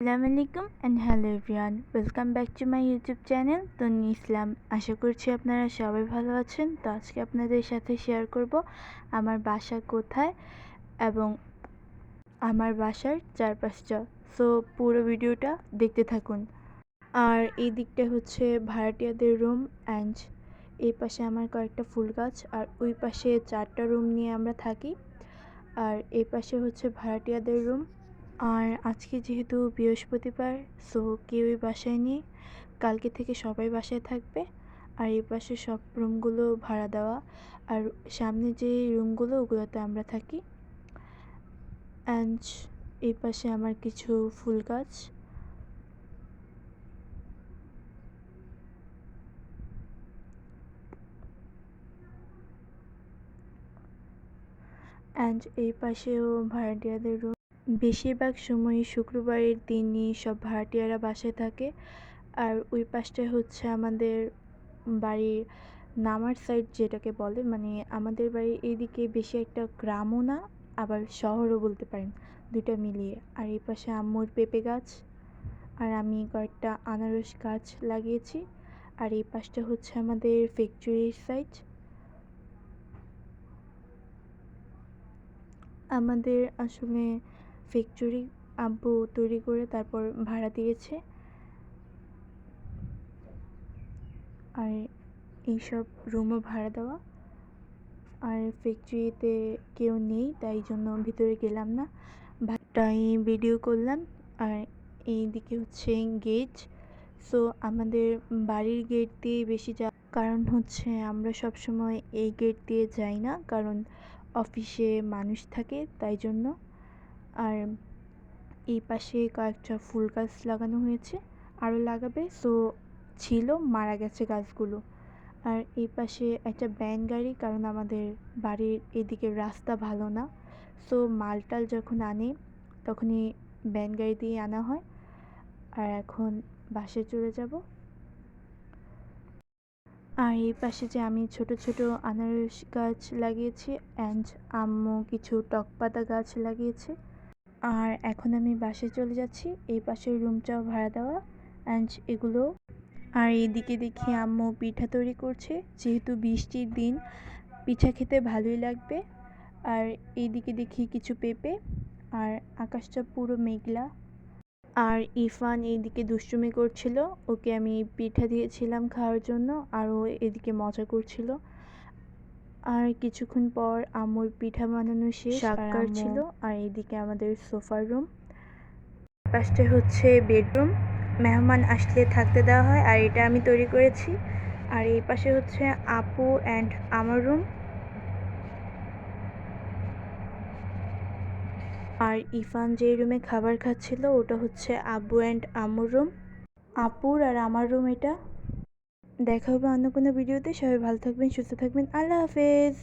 আসসালামু আলাইকুম and hello everyone welcome back to my YouTube channel Tonni Islam আশা করছি আপনারা সবাই ভালো আছেন তো আজকে আপনাদের সাথে শেয়ার করব আমার বাসা কোথায় এবং আমার বাসার চারপাশটা সো পুরো ভিডিওটা দেখতে থাকুন আর এই দিকটা হচ্ছে ভাড়াটিয়াদের রুম অ্যান্ড এই পাশে আমার কয়েকটা ফুল গাছ আর ওই পাশে চারটা রুম নিয়ে আমরা থাকি আর এই পাশে হচ্ছে ভাড়াটিয়াদের রুম আর আজকে যেহেতু বৃহস্পতিবার সো কেউই বাসায় নেই। কালকে থেকে সবাই বাসায় থাকবে। আর এই পাশে সব রুমগুলো ভাড়া দেওয়া। আর সামনে যে রুমগুলো, ওগুলোতে আমরা থাকি। অ্যান্ড এই পাশে আমার কিছু ফুল গাছ। অ্যান্ড এই পাশেও ভাড়াটিয়াদের রুম বেশিরভাগ সময়ই শুক্রবারের দিনই সব ভাড়াটিয়ারা বাসায় থাকে। আর ওই পাশটায় হচ্ছে আমাদের বাড়ির নামার সাইড যেটাকে বলে মানে আমাদের বাড়ির এইদিকে বেশি একটা গ্রামও না, আবার শহরও বলতে পারেন দুইটা মিলিয়ে। আর এই পাশে আম্মুর পেঁপে গাছ, আর আমি কয়েকটা আনারস গাছ লাগিয়েছি। আর এই পাশটা হচ্ছে আমাদের ফ্যাক্টরির সাইড আমাদের আসলে ফ্যাক্টরি আব্বু তৈরি করে তারপর ভাড়া দিয়েছে। আর এইসব রুমও ভাড়া দেওয়া। আর ফ্যাক্টরিতে কেউ নেই, তাই জন্য ভিতরে গেলাম না। তাই ভিডিও করলাম। আর এই দিকে হচ্ছে গেট সো আমাদের বাড়ির গেট দিয়ে বেশি যা কারণ হচ্ছে আমরা সব সময় এই গেট দিয়ে যাই না। কারণ অফিসে মানুষ থাকে, তাই জন্য আর এই পাশে কয়েকটা ফুল গাছ লাগানো হয়েছে, আরও লাগাবে। সো ছিল, মারা গেছে গাছগুলো। আর এই পাশে একটা ব্যান গাড়ি, কারণ আমাদের বাড়ির এদিকে রাস্তা ভালো না। সো মালটাল যখন আনে, তখনই ব্যান গাড়ি দিয়ে আনা হয়। আর এখন বাসে চলে যাব। আর এই পাশে যে আমি ছোট ছোট আনারস গাছ লাগিয়েছি অ্যান্ড আম্মু কিছু টক পাতা গাছ লাগিয়েছে। আর এখন আমি বাসে চলে যাচ্ছি। এই পাশের রুমটাও ভাড়া দেওয়া। অ্যান্ড এগুলো। আর এইদিকে দেখি আম্মু পিঠা তৈরি করছে। যেহেতু বৃষ্টির দিন, পিঠা খেতে ভালোই লাগবে। আর এইদিকে দেখি কিছু পেঁপে। আর আকাশটা পুরো মেঘলা। আর ইরফান এইদিকে দুষ্টুমি করছিল। ওকে আমি পিঠা দিয়েছিলাম খাওয়ার জন্য। আর ও এদিকে মজা করছিল। আর কিছুক্ষণ পর আম্মুর পিঠা বানানো শেষ শাক ছিল আর এদিকে আমাদের সোফার রুম। পাশটা হচ্ছে বেডরুম। মেহমান আসলে থাকতে দেওয়া হয় আর এটা আমি তৈরি করেছি। আর এই পাশে হচ্ছে আপু অ্যান্ড আমার রুম। আর ইফান যে রুমে খাবার খাচ্ছিল ওটা হচ্ছে আব্বু অ্যান্ড আম্মুর রুম। আপুর আর আমার রুম এটা। দেখা হবে অন্য কোনো ভিডিওতে। সবাই ভালো থাকবেন সুস্থ থাকবেন। আল্লাহ হাফেজ।